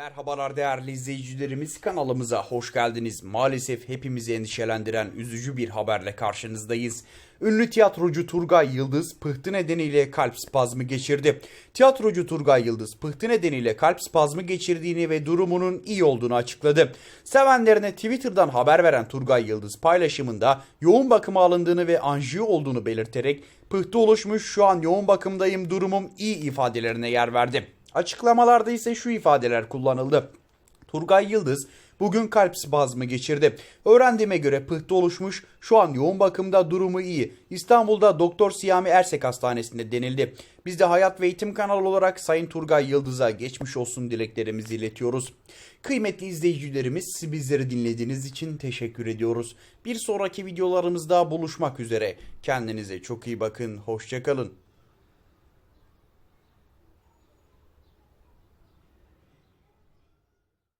Merhabalar değerli izleyicilerimiz kanalımıza hoş geldiniz. Maalesef hepimizi endişelendiren üzücü bir haberle karşınızdayız. Ünlü tiyatrocu Turgay Yıldız pıhtı nedeniyle kalp spazmı geçirdi. Tiyatrocu Turgay Yıldız pıhtı nedeniyle kalp spazmı geçirdiğini ve durumunun iyi olduğunu açıkladı. Sevenlerine Twitter'dan haber veren Turgay Yıldız paylaşımında yoğun bakıma alındığını ve anjiyo olduğunu belirterek pıhtı oluşmuş şu an yoğun bakımdayım durumum iyi ifadelerine yer verdi. Açıklamalarda ise şu ifadeler kullanıldı. Turgay Yıldız bugün kalp spazmı geçirdi. Öğrendiğime göre pıhtı oluşmuş. Şu an yoğun bakımda durumu iyi. İstanbul'da Doktor Siyami Ersek Hastanesi'nde denildi. Biz de Hayat ve Eğitim kanalı olarak Sayın Turgay Yıldız'a geçmiş olsun dileklerimizi iletiyoruz. Kıymetli izleyicilerimiz bizleri dinlediğiniz için teşekkür ediyoruz. Bir sonraki videolarımızda buluşmak üzere. Kendinize çok iyi bakın. Hoşçakalın.